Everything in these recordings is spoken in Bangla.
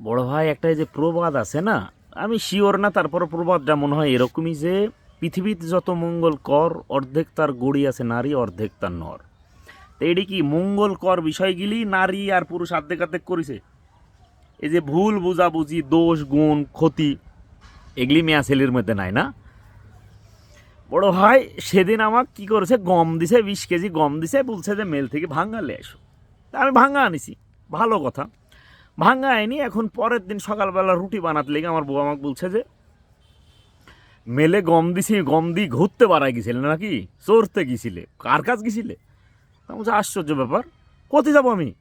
বড় ভাই একটা যে প্রবাদ আছে না, আমি শিওর না তারপর প্রবাদটা মনে হয় এরকমই যে পৃথিবীতে যত মঙ্গল কর, অর্ধেক তার গড়ি আছে নারী, অর্ধেক তার নর। তো এটি কি মঙ্গল কর বিষয়গুলি নারী আর পুরুষ আর্ধেক আর্ধেক করেছে? এই যে ভুল, বুঝাবুঝি, দোষ, গুণ, ক্ষতি, এগুলি মেয়া ছেলের মধ্যে নাই না? বড় ভাই, সেদিন আমাকে কি করেছে? গম দিছে, বিশ কেজি গম দিছে, বলছে যে মেল থেকে ভাঙ্গা লে এসো তা আমি ভাঙ্গা আনিছি, ভালো কথা। ভাঙ্গা আইনি এখন পরের দিন সকালবেলা রুটি বানাতে লেগে আমার বউ আমাকে বলছে যে, মেলে গম দিছি, গম দিয়ে ঘুরতে পারা গেছিলে নাকি? চড়তে গেছিলে। কার কাজ গেছিলে? তা বলছে, আশ্চর্য ব্যাপার। কোথায় যাব আমি?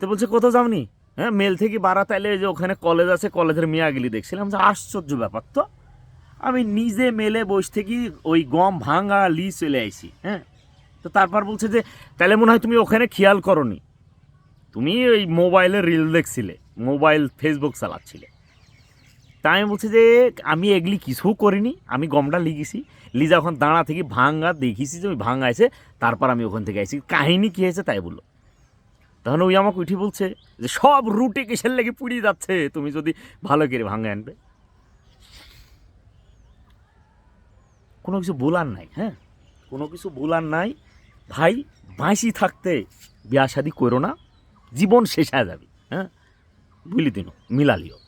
তো বলছে, কোথাও যাওনি? হ্যাঁ মেল থেকে বাড়া তাইলে যে ওখানে কলেজ আছে কলেজের মেয়াগুলি দেখছিলাম। যে আশ্চর্য ব্যাপার তো। আমি নিজে মেলে বসে থেকে ওই গম ভাঙা লি চলে আইছি হ্যাঁ। তো তারপর বলছে যে তাহলে মনে হয় তুমি ওখানে খেয়াল করনি। তুমি ওই মোবাইলে রিল দেখছিলে, মোবাইল ফেসবুক চালাচ্ছিলে। তা আমি বলছি যে, আমি এগুলি কিছু করিনি, আমি গমটা লিখেছি। লিজা যখন দাঁড়া থেকে ভাঙ্গা দেখিছি যে ওই ভাঙ্গা আছে, তারপর আমি ওখান থেকে আইছি। কাহিনী কী হয়েছে তাই বলল। তখন ওই আমাকে উঠে বলছে যে, সব রুটে কিসের লেগে পুড়িয়ে যাচ্ছে? তুমি যদি ভালো করে ভাঙ্গা আনবে। কোনো কিছু বলার নাই হ্যাঁ? কোনো কিছু বলার নাই। ভাই, বাঁশি থাকতে বিয়া শাদি করো না। জীবন শেষ হয়ে যাবে হ্যাঁ? বুঝলি দিন মিলালিও।